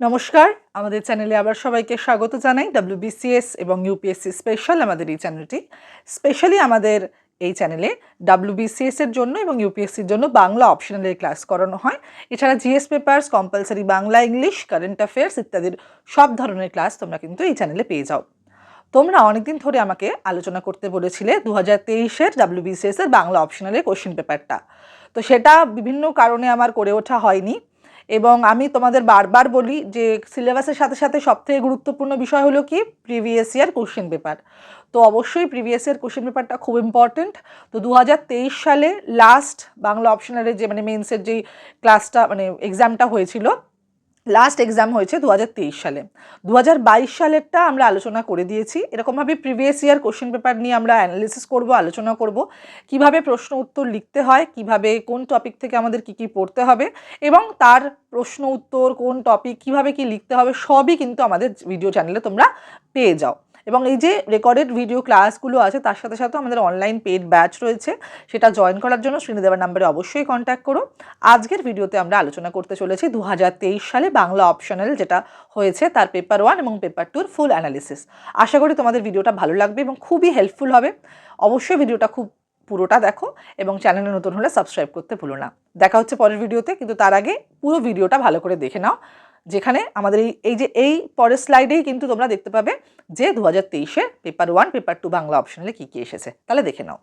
নমস্কার, আমাদের চ্যানেলে আবার সবাইকে স্বাগত জানাই। ডাব্লিউবিসিএস এবং ইউপিএসসি স্পেশাল আমাদের এই চ্যানেলটি। স্পেশালি আমাদের এই চ্যানেলে ডাব্লিউবিসিএস এর জন্য এবং ইউপিএসসির জন্য বাংলা অপশনালের ক্লাস করানো হয়। এছাড়া GS papers compulsory Bangla English current affairs ইত্যাদির সব ধরনের ক্লাস তোমরা কিন্তু এই চ্যানেলে পেয়ে যাও। তোমরা অনেকদিন ধরে আমাকে আলোচনা করতে বলেছিলে দু হাজার তেইশের ডাব্লিউবিসিএস এর বাংলা অপশনালের কোশ্চেন পেপারটা তো সেটা বিভিন্ন কারণে আমার করে ওঠা হয়নি। এবং আমি তোমাদের বারবার বলি যে সিলেবাসের সাথে সাথে সবথেকে গুরুত্বপূর্ণ বিষয় হলো কি? প্রিভিয়াস ইয়ার কোশ্চেন পেপার তো অবশ্যই প্রিভিয়াস ইয়ার কোশ্চেন পেপারটা খুব ইম্পর্টেন্ট তো দু হাজার তেইশ সালে লাস্ট বাংলা অপশনালের যে মানে মেন্সের যেই ক্লাসটা মানে এক্সামটা হয়েছিল লাস্ট এক্সাম হয়েছে দু হাজার তেইশ সালে। দু হাজার বাইশ সালেরটা আমরা আলোচনা করে দিয়েছি। এরকমভাবে প্রিভিয়াস ইয়ার কোশ্চেন পেপার নিয়ে আমরা অ্যানালিসিস করব, আলোচনা করব। কীভাবে প্রশ্ন উত্তর লিখতে হয়, কীভাবে, কোন টপিক থেকে আমাদের কি কি পড়তে হবে এবং তার প্রশ্ন উত্তর, কোন টপিক কীভাবে কি লিখতে হবে, সবই কিন্তু আমাদের ভিডিও চ্যানেলে তোমরা পেয়ে যাও। এবং এই যে রেকর্ডেড ভিডিও ক্লাসগুলো আছে, তার সাথে সাথে আমাদের অনলাইন পেড ব্যাচ রয়েছে, সেটা জয়েন করার জন্য শ্রীনি দেওয়ার নাম্বারে অবশ্যই কন্ট্যাক্ট করো। আজকের ভিডিওতে আমরা আলোচনা করতে চলেছি দু হাজার তেইশ সালে বাংলা অপশনাল যেটা হয়েছে, তার পেপার ওয়ান এবং পেপার টুর ফুল অ্যানালিসিস আশা করি তোমাদের ভিডিওটা ভালো লাগবে এবং খুবই হেল্পফুল হবে। অবশ্যই ভিডিওটা খুব পুরোটা দেখো এবং চ্যানেলে নতুন হলে সাবস্ক্রাইব করতে ভুলো না। দেখা হচ্ছে পরের ভিডিওতে কিন্তু তার আগে পুরো ভিডিওটা ভালো করে দেখে নাও। যেখানে আমাদের এই এই যে এই পরের স্লাইডেই কিন্তু তোমরা দেখতে পাবে যে দু হাজার তেইশে paper one paper two Bangla অপশনালে কী কী এসেছে। তাহলে দেখে নাও।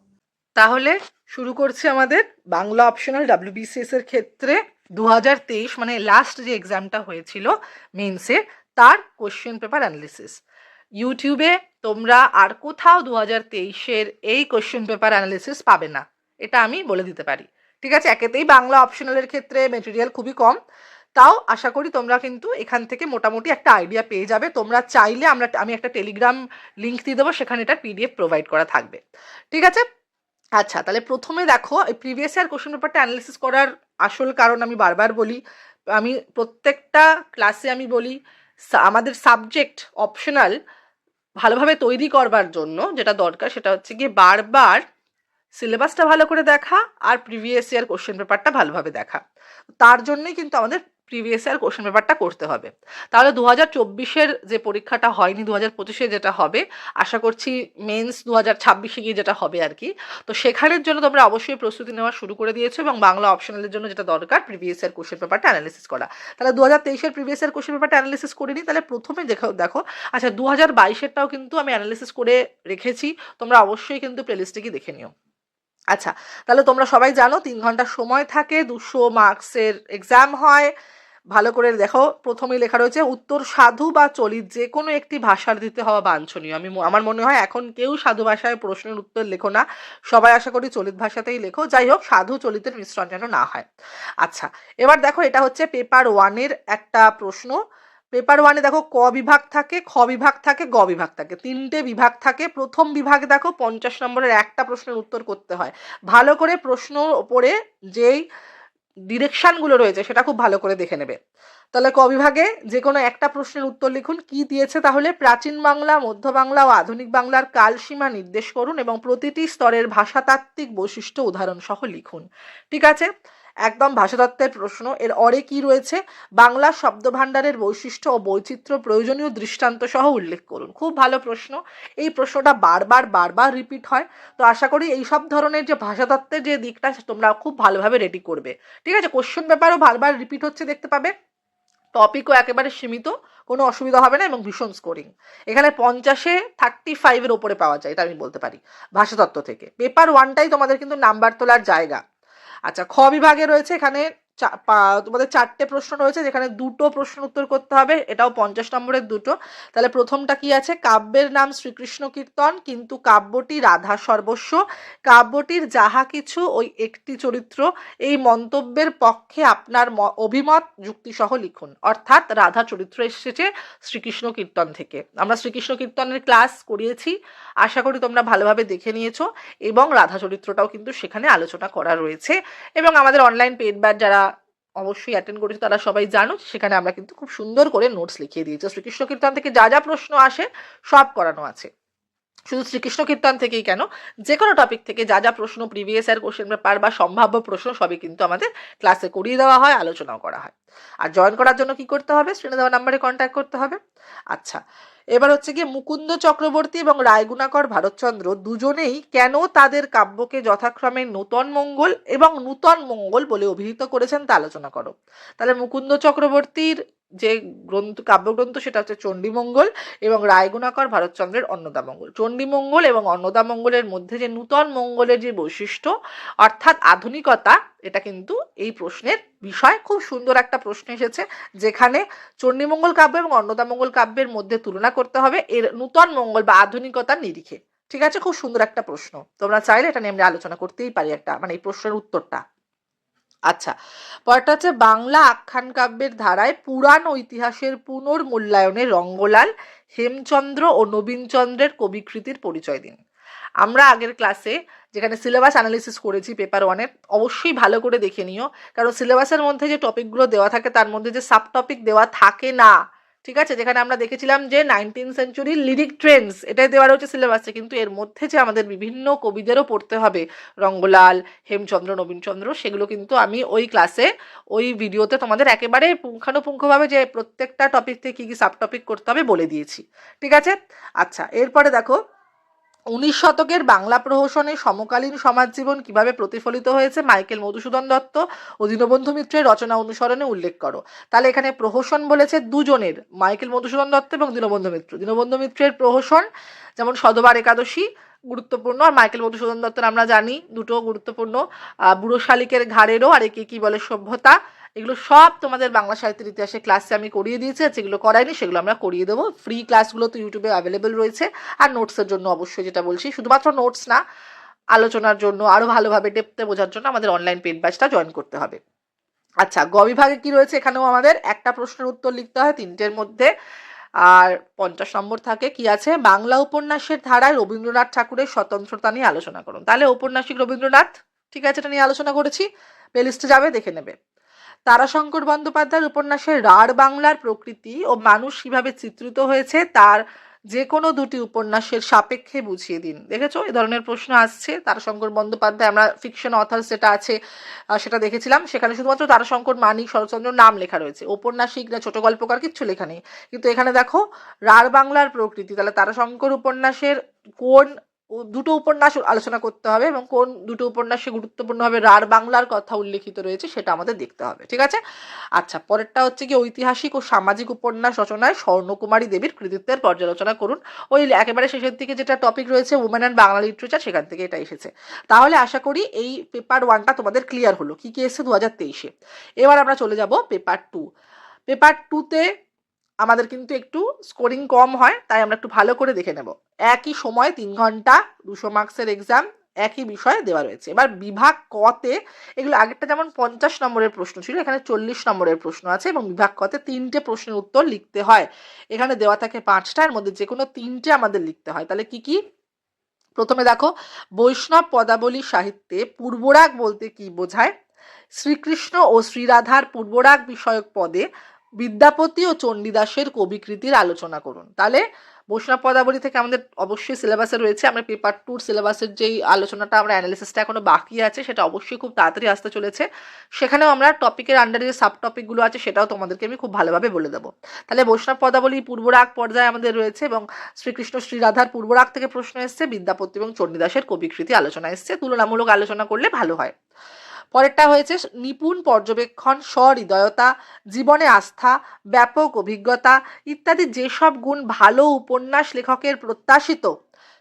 তাহলে শুরু করছি আমাদের বাংলা অপশনাল ডাব্লিউবিসিএস এর ক্ষেত্রে। দু হাজার তেইশ মানে লাস্ট যে এক্সামটা হয়েছিল মেন্সে তার কোশ্চেন পেপার অ্যানালিসিস ইউটিউবে তোমরা আর কোথাও দু হাজার তেইশের এই কোশ্চেন পেপার অ্যানালিসিস পাবে না। এটা আমি বলে দিতে পারি। ঠিক আছে? একেতেই বাংলা অপশনালের ক্ষেত্রে মেটেরিয়াল খুবই কম। তাও আশা করি তোমরা কিন্তু এখান থেকে মোটামুটি একটা আইডিয়া পেয়ে যাবে। তোমরা চাইলে আমরা আমি একটা টেলিগ্রাম লিঙ্ক দিয়ে দেবো, সেখানে এটা পিডিএফ প্রোভাইড করা থাকবে। ঠিক আছে? আচ্ছা তাহলে প্রথমে দেখো, এই প্রিভিয়াস ইয়ার কোশ্চেন পেপারটা অ্যানালিসিস করার আসল কারণ আমি বারবার বলি। আমি প্রত্যেকটা ক্লাসে আমি বলি আমাদের সাবজেক্ট অপশনাল ভালোভাবে তৈরি করবার জন্য যেটা দরকার সেটা হচ্ছে গিয়ে বারবার সিলেবাসটা ভালো করে দেখা আর প্রিভিয়াস ইয়ার কোশ্চেন পেপারটা ভালোভাবে দেখা। তার জন্যই কিন্তু আমাদের প্রিভিয়াস ইয়ার কোশ্চেন পেপারটা করতে হবে। তাহলে দু হাজার চব্বিশের যে পরীক্ষাটা হয়নি দু হাজার পঁচিশে যেটা হবে, আশা করছি মেন্স দু হাজার ছাব্বিশে গিয়ে যেটা হবে আর কি। তো সেখানের জন্য তোমরা অবশ্যই প্রস্তুতি নেওয়া শুরু করে দিয়েছ এবং বাংলা অপশনালের জন্য যেটা দরকার প্রিভিয়াস ইয়ার কোশ্চেন পেপারটা অ্যানালিসিস করা। তাহলে দু হাজার তেইশের প্রিভিয়াস ইয়ার কোশ্চেন পেপারটা অ্যানালিসিস করিনি তাহলে প্রথমে দেখো দেখো আচ্ছা দু হাজার বাইশেরটাও কিন্তু আমি অ্যানালিসিস করে রেখেছি, তোমরা অবশ্যই কিন্তু প্লেলিস্টে গিয়ে দেখে নিও। আচ্ছা তাহলে তোমরা সবাই জানো তিন ঘণ্টা সময় থাকে, দুশো মার্কসের এক্সাম হয়। ভালো করে দেখো, প্রথমেই লেখা রয়েছে, উত্তর সাধু বা চলিত যে কোনো একটি ভাষার দিতে হওয়া বাঞ্ছনীয়। আমি আমার মনে হয় এখন কেউ সাধু ভাষায় প্রশ্নের উত্তর লেখো না। সবাই আশা করি চলিত ভাষাতেই লেখো। যাই হোক, সাধু চলিতের মিশ্রণ যেন না হয়। আচ্ছা এবার দেখো এটা হচ্ছে পেপার ওয়ানের একটা প্রশ্ন। পেপার ওয়ানে দেখো ক বিভাগ থাকে, খ বিভাগ থাকে, গ বিভাগ থাকে। তিনটে বিভাগ থাকে। প্রথম বিভাগে দেখো পঞ্চাশ নম্বরের একটা প্রশ্নের উত্তর করতে হয়। ভালো করে প্রশ্ন ওপরে যেই ডিরেকশানগুলো রয়েছে সেটা খুব ভালো করে দেখে নেবে। তাহলে ক বিভাগে যে কোনো একটা প্রশ্নের উত্তর লিখুন। কি দিয়েছে তাহলে? প্রাচীন বাংলা, মধ্য বাংলা ও আধুনিক বাংলার কালসীমা নির্দেশ করুন এবং প্রতিটি স্তরের ভাষাতাত্ত্বিক বৈশিষ্ট্য উদাহরণ সহ লিখুন। ঠিক আছে? একদম ভাষাতত্ত্বের প্রশ্ন। এর অরে কি রয়েছে? বাংলা শব্দভাণ্ডারের বৈশিষ্ট্য ও বৈচিত্র্য প্রয়োজনীয় দৃষ্টান্ত সহ উল্লেখ করুন। খুব ভালো প্রশ্ন। এই প্রশ্নটা বারবার বারবার রিপিট হয়। তো আশা করি এই সব ধরনের যে ভাষাতত্ত্বের যে দিকটা, তোমরা খুব ভালোভাবে রেডি করবে। ঠিক আছে? কোশ্চেন পেপারও বারবার রিপিট হচ্ছে, দেখতে পাবে। টপিকও একেবারে সীমিত, কোনো অসুবিধা হবে না এবং ভীষণ স্কোরিং এখানে পঞ্চাশে থার্টি ফাইভের ওপরে পাওয়া যায়, এটা আমি বলতে পারি, ভাষাতত্ত্ব থেকে। পেপার ওয়ানটাই তোমাদের কিন্তু নাম্বার তোলার জায়গা। আচ্ছা খ বিভাগে রয়েছে এখানে তোমাদের চারটে প্রশ্ন রয়েছে, যেখানে দুটো প্রশ্ন উত্তর করতে হবে, এটাও পঞ্চাশ নম্বরের দুটো। তাহলে প্রথমটা কি আছে? কাব্যের নাম শ্রীকৃষ্ণ কীর্তন, কিন্তু কাব্যটি রাধা সর্বস্ব। কাব্যটির যাহা কিছু ওই একটি চরিত্র, এই মন্তব্যের পক্ষে আপনার অভিমত যুক্তিসহ লিখুন। অর্থাৎ রাধা চরিত্র এসেছে শ্রীকৃষ্ণ কীর্তন থেকে। আমরা শ্রীকৃষ্ণ কীর্তনের ক্লাস করিয়েছি, আশা করি তোমরা ভালোভাবে দেখে নিয়েছো, এবং রাধা চরিত্রটাও কিন্তু সেখানে আলোচনা করা রয়েছে, এবং আমাদের অনলাইন পেড যারা অবশ্যই অ্যাটেন্ড করেছে, তারা সবাই জানো। সেখানে আমরা কিন্তু খুব সুন্দর করে নোটস লিখিয়ে দিয়েছি। শ্রীকৃষ্ণ কীর্তন থেকে যা যা প্রশ্ন আসে, সব করানো আছে। শুধু শ্রীকৃষ্ণ কীর্তন থেকেই কেন? যে কোনো টপিক থেকে যা যা প্রশ্ন প্রিভিয়াস ইয়ার কোশ্চেন পেপার বা সম্ভাব্য প্রশ্ন সবই কিন্তু আমাদের ক্লাসে করিয়ে দেওয়া হয়, আলোচনাও করা হয়। আর জয়েন করার জন্য কি করতে হবে? স্ক্রিনে দেওয়া নাম্বারে কন্ট্যাক্ট করতে হবে। আচ্ছা এবার হচ্ছে গিয়ে মুকুন্দ চক্রবর্তী এবং রায়গুণাকর ভারতচন্দ্র দুজনেই কেন তাদের কাব্যকে যথাক্রমে নূতন মঙ্গল এবং নূতন মঙ্গল বলে অভিহিত করেছেন তা আলোচনা করো। তাহলে মুকুন্দ চক্রবর্তীর যে গ্রন্থ, কাব্যগ্রন্থ সেটা হচ্ছে চণ্ডীমঙ্গল এবং রায়গুণাকর ভারতচন্দ্রের অন্নদামঙ্গল। চণ্ডীমঙ্গল এবং অন্নদামঙ্গলের মধ্যে যে নূতন মঙ্গলের যে বৈশিষ্ট্য, অর্থাৎ আধুনিকতা, এটা কিন্তু এই প্রশ্নের বিষয়। খুব সুন্দর একটা প্রশ্ন এসেছে, যেখানে চণ্ডীমঙ্গল কাব্য এবং অন্নদামঙ্গল কাব্যের মধ্যে তুলনা করতে হবে এর নূতন মঙ্গল বা আধুনিকতার নিরিখে। ঠিক আছে? খুব সুন্দর একটা প্রশ্ন। তোমরা চাইলে এটা নিয়ে আমরা আলোচনা করতেই পারি একটা মানে এই প্রশ্নের উত্তরটা। আচ্ছা পরটা হচ্ছে বাংলা আখ্যান কাব্যের ধারায় পুরাণ ইতিহাসের পুনর্মূল্যায়নে রঙ্গলাল, হেমচন্দ্র ও নবীনচন্দ্রের কবিকৃতির পরিচয় দিন। আমরা আগের ক্লাসে যেখানে সিলেবাস অ্যানালিসিস করেছি পেপার ওয়ানের অবশ্যই ভালো করে দেখে নিও, কারণ সিলেবাসের মধ্যে যে টপিকগুলো দেওয়া থাকে, তার মধ্যে যে সাব টপিক দেওয়া থাকে না ঠিক আছে? যেখানে আমরা দেখেছিলাম যে নাইনটিন সেঞ্চুরি লিরিক ট্রেন্ডস এটাই দেওয়া রয়েছে সিলেবাসে কিন্তু এর মধ্যে যে আমাদের বিভিন্ন কবিদেরও পড়তে হবে, রঙ্গলাল, হেমচন্দ্র, নবীনচন্দ্র, সেগুলো কিন্তু আমি ওই ক্লাসে ওই ভিডিওতে তোমাদের একেবারে পুঙ্খানুপুঙ্খভাবে যে প্রত্যেকটা টপিক থেকে কী কী সাব টপিক করতে হবে বলে দিয়েছি। ঠিক আছে? আচ্ছা এরপরে দেখো উনিশ শতকের বাংলা প্রহসনে সমকালীন সমাজ জীবন কীভাবে প্রতিফলিত হয়েছে, মাইকেল মধুসূদন দত্ত ও দীনবন্ধু মিত্রের রচনা অনুসরণে উল্লেখ করো। তাহলে এখানে প্রহসন বলেছে দুজনের, মাইকেল মধুসূদন দত্ত এবং দীনবন্ধু মিত্র। দীনবন্ধু মিত্রের প্রহসন যেমন সদবার একাদশী গুরুত্বপূর্ণ, আর মাইকেল মধুসূদন দত্তের আমরা জানি, দুটো গুরুত্বপূর্ণ বুড়ো শালিকের ঘাড়েরও আর একে কি বলে সভ্যতা, এগুলো সব তোমাদের বাংলা সাহিত্যের ইতিহাসে ক্লাসে আমি করিয়ে দিয়েছি, আর যেগুলো করাইনি সেগুলো আমরা করিয়ে দেবো। ফ্রি ক্লাসগুলো তো ইউটিউবে অ্যাভেলেবেল রয়েছে, আর নোটসের জন্য অবশ্যই যেটা বলছি, শুধুমাত্র নোটস না, আলোচনার জন্য আরও ভালোভাবে ডেপতে বোঝার জন্য আমাদের অনলাইন পেড ব্যাচটা জয়েন করতে হবে। আচ্ছা গ বিভাগে কি রয়েছে এখানেও আমাদের একটা প্রশ্নের উত্তর লিখতে হয়, তিনটের মধ্যে। আর পঞ্চাশ নম্বর থাকে কি আছে? বাংলা উপন্যাসের ধারায় রবীন্দ্রনাথ ঠাকুরের স্বতন্ত্রতা নিয়ে আলোচনা করুন। তাহলে ঔপন্যাসিক রবীন্দ্রনাথ, ঠিক আছে, এটা নিয়ে আলোচনা করেছি। প্লেলিস্টে যাবে, দেখে নেবে। তারাশঙ্কর বন্দ্যোপাধ্যায়ের উপন্যাসের রাঢ় বাংলার প্রকৃতি ও মানুষ কীভাবে চিত্রিত হয়েছে, তার যে কোনো দুটি উপন্যাসের সাপেক্ষে বুঝিয়ে দিন। দেখেছ? এ ধরনের প্রশ্ন আসছে। তারাশঙ্কর বন্দ্যোপাধ্যায়, আমরা ফিকশন অথার যেটা আছে সেটা দেখেছিলাম। সেখানে শুধুমাত্র তারাশঙ্কর মানিক শরৎচন্দ্র নাম লেখা রয়েছে। ঔপন্যাসিক না ছোট গল্পকার, কিচ্ছু লেখা নেই। কিন্তু এখানে দেখো রার বাংলার প্রকৃতি। তাহলে তারাশঙ্কর উপন্যাসের কোন দুটো উপন্যাস আলোচনা করতে হবে এবং কোন দুটো উপন্যাসে গুরুত্বপূর্ণভাবে রাঢ় বাংলার কথা উল্লেখিত রয়েছে সেটা আমাদের দেখতে হবে, ঠিক আছে? আচ্ছা পরেরটা হচ্ছে কি ঐতিহাসিক ও সামাজিক উপন্যাস রচনায় স্বর্ণকুমারী দেবীর কৃতিত্বের পর্যালোচনা করুন। ওই একেবারে শেষের দিকে যেটা টপিক রয়েছে উমেন অ্যান্ড বাংলা লিটারেচার সেখান থেকে এটা এসেছে। তাহলে আশা করি এই পেপার ওয়ানটা তোমাদের ক্লিয়ার হলো। কি কি এসেছে? দু হাজার তেইশে। এবার আমরা চলে যাব পেপার টু পেপার টুতে আমাদের কিন্তু একটু স্কোরিং কম হয়, তাই আমরা একটু ভালো করে দেখে নেব। একই সময় তিন ঘণ্টা, দুশো মার্কসের এক্সাম একই বিষয়ে দেওয়া রয়েছে। এবার বিভাগ কতে এগুলো আগেরটা যেমন পঞ্চাশ নম্বরের প্রশ্ন ছিল, এখানে চল্লিশ নম্বরের প্রশ্ন আছে এবং বিভাগ কতে তিনটে প্রশ্নের উত্তর লিখতে হয়। এখানে দেওয়া থাকে পাঁচটা, এর মধ্যে যে কোনো তিনটে আমাদের লিখতে হয়। তাহলে কি কি? প্রথমে দেখো, বৈষ্ণব পদাবলী সাহিত্যে পূর্বরাগ বলতে কি বোঝায়? শ্রীকৃষ্ণ ও শ্রীরাধার পূর্বরাগ বিষয়ক পদে বিদ্যাপতি ও চণ্ডীদাসের কবিকৃতির আলোচনা করুন। তাহলে বৈষ্ণব পদাবলী থেকে আমাদের অবশ্যই সিলেবাসে রয়েছে। আমরা পেপার টুর সিলেবাসের যেই আলোচনাটা, আমরা অ্যানালিসিসটা এখনও বাকি আছে, সেটা অবশ্যই খুব তাড়াতাড়ি আসতে চলেছে। সেখানেও আমরা টপিকের আন্ডারে যে সাব টপিকগুলো আছে, সেটাও তোমাদেরকে আমি খুব ভালোভাবে বলে দেবো। তাহলে বৈষ্ণব পদাবলী পূর্বরাগ পর্যায়ে আমাদের রয়েছে এবং শ্রীকৃষ্ণ শ্রীরাধার পূর্বরাগ থেকে প্রশ্ন এসছে, বিদ্যাপতি এবং চণ্ডীদাসের কবিকৃতি আলোচনা এসছে। তুলনামূলক আলোচনা করলে ভালো হয়। পরেরটা হয়েছে নিপুণ পর্যবেক্ষণ সহৃদয়তা জীবনে আস্থা, ব্যাপক অভিজ্ঞতা ইত্যাদি যেসব গুণ ভালো উপন্যাস লেখকের প্রত্যাশিত।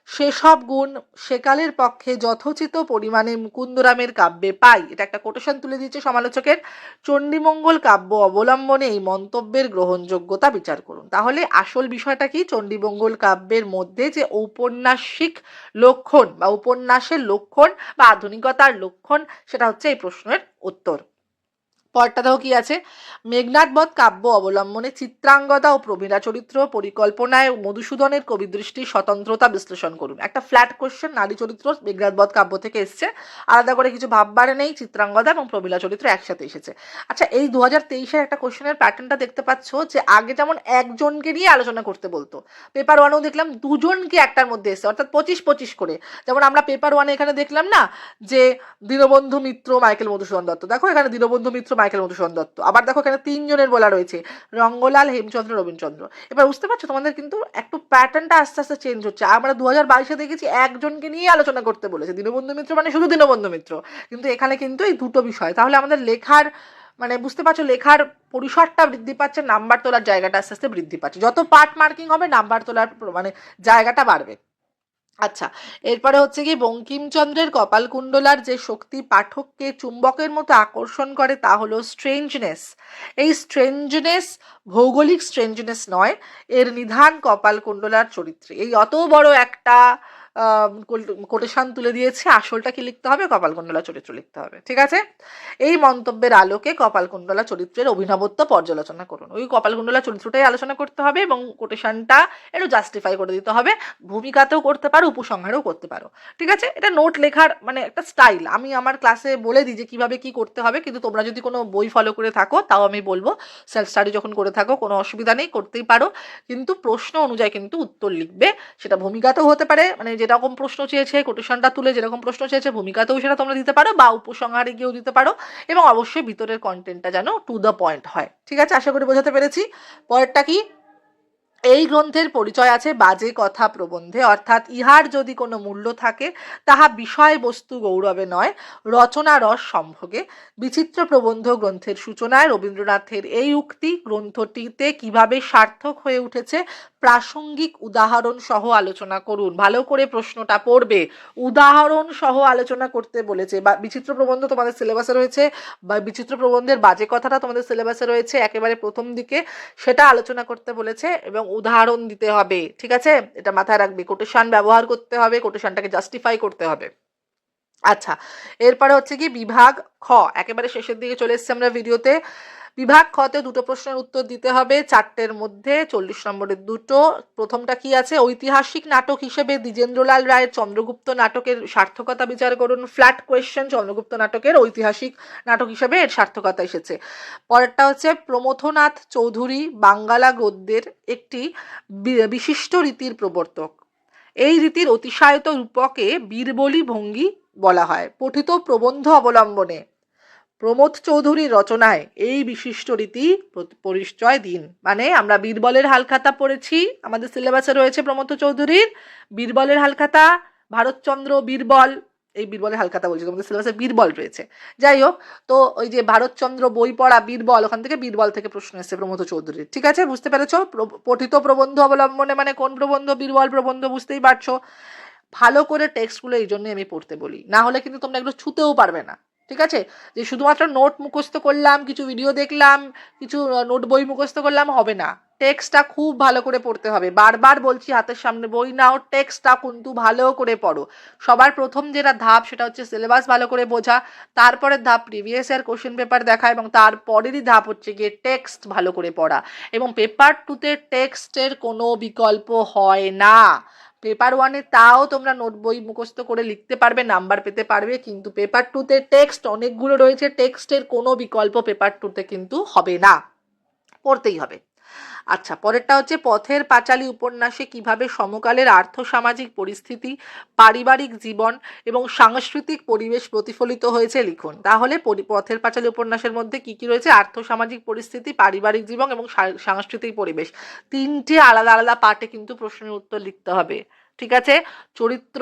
সেসব গুণ সেকালের পক্ষে যথোচিত পরিমাণে মুকুন্দরামের কাব্যে পাই। এটা একটা কোটেশন তুলে দিয়েছে সমালোচকের। চণ্ডীমঙ্গল কাব্য অবলম্বনে এই মন্তব্যের গ্রহণযোগ্যতা বিচার করুন। তাহলে আসল বিষয়টা কি? চণ্ডীমঙ্গল কাব্যের মধ্যে যে ঔপন্যাসিক লক্ষণ বা উপন্যাসের লক্ষণ বা আধুনিকতার লক্ষণ, সেটা হচ্ছে এই প্রশ্নের উত্তর। পরটা দেখো কি আছে? মেঘনাথ বধ কাব্য অবলম্বনে চিত্রাঙ্গদা ও প্রবীণা চরিত্র পরিকল্পনায় মধুসূদনের কবিদৃষ্টির স্বতন্ত্রতা বিশ্লেষণ করুন। একটা ফ্ল্যাট কোশ্চেন নারী চরিত্র মেঘনাথ বধ কাব্য থেকে এসছে। আলাদা করে কিছু ভাববারে নেই, চিত্রাঙ্গদা এবং প্রবীণা চরিত্র একসাথে এসেছে। আচ্ছা এই দু হাজার তেইশের একটা কোশ্চেনের প্যাটার্নটা দেখতে পাচ্ছ যে আগে যেমন একজনকে নিয়ে আলোচনা করতে বলতো পেপার ওয়ানেও দেখলাম দুজনকে একটার মধ্যে এসছে, অর্থাৎ পঁচিশ পঁচিশ করে। যেমন আমরা পেপার ওয়ানে এখানে দেখলাম না যে দীনবন্ধু মিত্র, মাইকেল মধুসূদন দত্ত। দেখো এখানে দীনবন্ধু মিত্র মাইকেল মধুসূদন দত্ত। আবার দেখো এখানে তিনজনের বলা রয়েছে, রঙ্গলাল, হেমচন্দ্র, রবীন্দ্রচন্দ্র। এবার বুঝতে পারছ? তোমাদের কিন্তু একটু প্যাটার্নটা আস্তে আস্তে চেঞ্জ হচ্ছে। আমরা দু হাজার বাইশে দেখেছি একজনকে নিয়ে আলোচনা করতে বলেছে, দীনবন্ধু মিত্র মানে শুধু দীনবন্ধু মিত্র। কিন্তু এখানে কিন্তু এই দুটো বিষয়। তাহলে আমাদের লেখার মানে বুঝতে পারছ, লেখার পরিসরটা বৃদ্ধি পাচ্ছে নাম্বার তোলার জায়গাটা আস্তে আস্তে বৃদ্ধি পাচ্ছে। যত পার্ট মার্কিং হবে নাম্বার তোলার মানে জায়গাটা বাড়বে। আচ্ছা এরপরে হচ্ছে কি বঙ্কিমচন্দ্রের কপালকুণ্ডলার যে শক্তি পাঠককে চুম্বকের মতো আকর্ষণ করে তা হলো স্ট্রেঞ্জনেস এই স্ট্রেঞ্জনেস ভৌগোলিক স্ট্রেঞ্জনেস নয়, এর নিধান কপালকুণ্ডলার চরিত্রে। এই অত বড় একটা কোটেশন তুলে দিয়েছে, আসলটা কি লিখতে হবে? কপালকুণ্ডলা চরিত্র লিখতে হবে। ঠিক আছে? এই মন্তব্যের আলোকে কপালকুণ্ডলা চরিত্রের অভিনবত্ব পর্যালোচনা করুন। ওই কপালকুণ্ডলা চরিত্রটাই আলোচনা করতে হবে এবং কোটেশনটা একটু জাস্টিফাই করে দিতে হবে। ভূমিকাতেও করতে পারো, উপসংহারেও করতে পারো। ঠিক আছে? এটা নোট লেখার মানে একটা স্টাইল আমি আমার ক্লাসে বলে দিই যে কীভাবে কি করতে হবে, কিন্তু তোমরা যদি কোনো বই ফলো করে থাকো, তাও আমি বলব সেলফ স্টাডি যখন করে থাকো, কোনো অসুবিধা নেই, করতেই পারো। কিন্তু প্রশ্ন অনুযায়ী কিন্তু উত্তর লিখবে। সেটা ভূমিকাতেও হতে পারে মানে যেরকম প্রশ্ন চেয়েছে কোটেশনটা তুলে যেরকম প্রশ্ন চেয়েছে, ভূমিকাতেও সেটা তোমরা দিতে পারো বা উপসংহারে গিয়েও দিতে পারো এবং অবশ্যই ভিতরের কন্টেন্টটা যেন টু দ্য পয়েন্ট হয়। ঠিক আছে? আশা করি বোঝাতে পেরেছি। পরেরটা কি? এই গ্রন্থের পরিচয় আছে বাজে কথা প্রবন্ধে। অর্থাৎ ইহার যদি কোনো মূল্য থাকে, তাহা বিষয়বস্তু গৌরবে নয়, রচনা রস সম্ভোগে। বিচিত্র প্রবন্ধ গ্রন্থের সূচনায় রবীন্দ্রনাথের এই উক্তি গ্রন্থটিতে কীভাবে সার্থক হয়ে উঠেছে প্রাসঙ্গিক উদাহরণ সহ আলোচনা করুন। ভালো করে প্রশ্নটা পড়বে। উদাহরণ সহ আলোচনা করতে বলেছে। বা বিচিত্র প্রবন্ধ তোমাদের সিলেবাসে রয়েছে বা বিচিত্র প্রবন্ধের বাজে কথাটা তোমাদের সিলেবাসে রয়েছে একেবারে প্রথম দিকে সেটা আলোচনা করতে বলেছে এবং উদাহরণ দিতে হবে। ঠিক আছে? এটা মাথায় রাখবে। কোটেশন ব্যবহার করতে হবে কোটেশনটাকে জাস্টিফাই করতে হবে। আচ্ছা এরপরে হচ্ছে কি বিভাগ খ। একেবারে শেষের দিকে চলে এসেছি আমরা ভিডিওতে বিভাগ খতে দুটো প্রশ্নের উত্তর দিতে হবে। চারটের মধ্যে চল্লিশ নম্বরের দুটো। প্রথমটা কি আছে? ঐতিহাসিক নাটক হিসেবে দ্বিজেন্দ্রলাল রায়ের চন্দ্রগুপ্ত নাটকের সার্থকতা বিচার করুন। ফ্ল্যাট কোয়েশ্চেন, চন্দ্রগুপ্ত নাটকের ঐতিহাসিক নাটক হিসেবে এর সার্থকতা এসেছে। পরেরটা হচ্ছে প্রমথনাথ চৌধুরী, বাঙ্গালা গদ্যের একটি বিশিষ্ট রীতির প্রবর্তক। এই রীতির অতিশায়ত রূপকে বীরবলি ভঙ্গি বলা হয়। পঠিত প্রবন্ধ অবলম্বনে প্রমোদ চৌধুরীর রচনায় এই বিশিষ্ট রীতি পরিচয় দিন। মানে আমরা বীরবলের হালখাতা পড়েছি, আমাদের সিলেবাসে রয়েছে প্রমোদ চৌধুরীর। বীরবলের হালখাতা, ভারতচন্দ্র বীরবল, এই বীরবলের হালখাতা বলছি, তোমাদের সিলেবাসে বীরবল রয়েছে। যাই হোক, তো ওই যে ভারতচন্দ্র বই পড়া বীরবল, ওখান থেকে বীরবল থেকে প্রশ্ন এসেছে প্রমোদ চৌধুরীর। ঠিক আছে? বুঝতে পেরেছ? পঠিত প্রবন্ধ অবলম্বনে মানে কোন প্রবন্ধ? বীরবল প্রবন্ধ, বুঝতেই পারছ। ভালো করে টেক্সটগুলো এই জন্যই আমি পড়তে বলি। না হলে কিন্তু তোমরা এগুলো ছুতেও পারবে না। ঠিক আছে? যে শুধুমাত্র নোট মুখস্থ করলাম, কিছু ভিডিও দেখলাম, কিছু নোট বই মুখস্থ করলাম, হবে না। টেক্সটটা খুব ভালো করে পড়তে হবে। বারবার বলছি, হাতের সামনে বই নাও টেক্সটটা কিন্তু ভালো করে পড়ো। সবার প্রথম যেটা ধাপ, সেটা হচ্ছে সিলেবাস ভালো করে বোঝা, তারপরের ধাপ প্রিভিয়াস ইয়ার কোশ্চেন পেপার দেখা এবং তারপরেরই ধাপ হচ্ছে গিয়ে টেক্সট ভালো করে পড়া। এবং পেপার টুতে টেক্সটের কোনো বিকল্প হয় না। পেপার ওয়ানে তাও তোমরা নোট বই মুখস্থ করে লিখতে পারবে নাম্বার পেতে পারবে, কিন্তু পেপার টুতে টেক্সট অনেকগুলো রয়েছে টেক্সটের কোনো বিকল্প পেপার টুতে কিন্তু হবে না। পড়তেই হবে। আচ্ছা পরেরটা হচ্ছে পথের পাঁচালী উপন্যাসে কীভাবে সমকালের আর্থসামাজিক পরিস্থিতি, পারিবারিক জীবন এবং সাংস্কৃতিক পরিবেশ প্রতিফলিত হয়েছে লিখুন। তাহলে পথের পাঁচালী উপন্যাসের মধ্যে কি কি রয়েছে? আর্থসামাজিক পরিস্থিতি, পারিবারিক জীবন এবং সাংস্কৃতিক পরিবেশ। তিনটে আলাদা আলাদা পার্টে কিন্তু প্রশ্নের উত্তর লিখতে হবে। ঠিক আছে? চরিত্র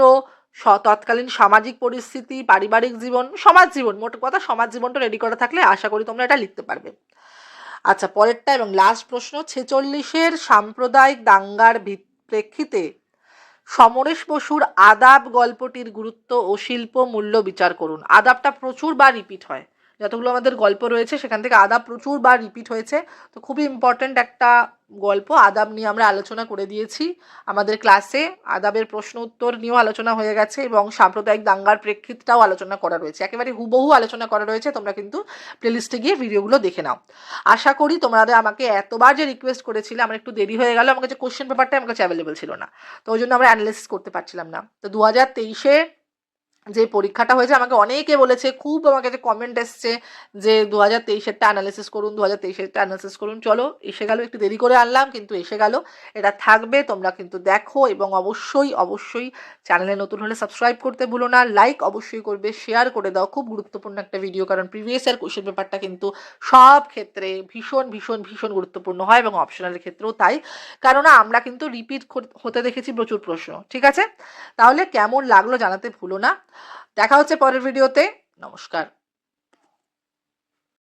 তৎকালীন সামাজিক পরিস্থিতি, পারিবারিক জীবন, সমাজ জীবন, মোট কথা সমাজ জীবনটা রেডি করা থাকলে আশা করি তোমরা এটা লিখতে পারবে। আচ্ছা পরেরটা এবং লাস্ট প্রশ্ন, ছেচল্লিশের সাম্প্রদায়িক দাঙ্গার প্রেক্ষিতে সমরেশ বসুর আদাব গল্পটির গুরুত্ব ও শিল্প মূল্য বিচার করুন। আদাবটা প্রচুর বা রিপিট হয়। যতগুলো আমাদের গল্প রয়েছে, সেখান থেকে আদাব প্রচুর বার রিপিট হয়েছে। তো খুবই ইম্পর্ট্যান্ট একটা গল্প, আদাব নিয়ে আমরা আলোচনা করে দিয়েছি আমাদের ক্লাসে আদাবের প্রশ্ন উত্তর নিয়েও আলোচনা হয়ে গেছে এবং সাম্প্রদায়িক দাঙ্গার প্রেক্ষিতটাও আলোচনা করা রয়েছে। একেবারে হুবহু আলোচনা করা রয়েছে, তোমরা কিন্তু প্লেলিস্টে গিয়ে ভিডিওগুলো দেখে নাও। আশা করি তোমরা আমাকে এতবার যে রিকোয়েস্ট করেছিলে, আমার একটু দেরি হয়ে গেল আমার কাছে কোশ্চেন পেপারটা আমার কাছে অ্যাভেলেবেল ছিল না। তো ওই জন্য আমরা অ্যানালিসিস করতে পারছিলাম না। তো দু হাজার তেইশে যে পরীক্ষাটা হয়েছে আমাকে অনেকে বলেছে, খুব আমার কাছে কমেন্ট এসছে যে দু হাজার তেইশেরটা অ্যানালিসিস করুন দু হাজার তেইশেরটা অ্যানালিসিস করুন। চলো, এসে গেল, একটু দেরি করে আনলাম, কিন্তু এসে গেল। এটা থাকবে, তোমরা কিন্তু দেখো এবং অবশ্যই অবশ্যই চ্যানেলে নতুন হলে সাবস্ক্রাইব করতে ভুলো না লাইক অবশ্যই করবে শেয়ার করে দাও। খুব গুরুত্বপূর্ণ একটা ভিডিও কারণ প্রিভিয়াস ইয়ার কোশ্চেন পেপারটা কিন্তু সব ক্ষেত্রে ভীষণ ভীষণ ভীষণ গুরুত্বপূর্ণ হয় এবং অপশনালের ক্ষেত্রেও তাই। কারণ আমরা কিন্তু রিপিট হতে দেখেছি প্রচুর প্রশ্ন, ঠিক আছে? তাহলে কেমন লাগল জানাতে ভুলো না। দেখা হচ্ছে পরের ভিডিওতে। নমস্কার।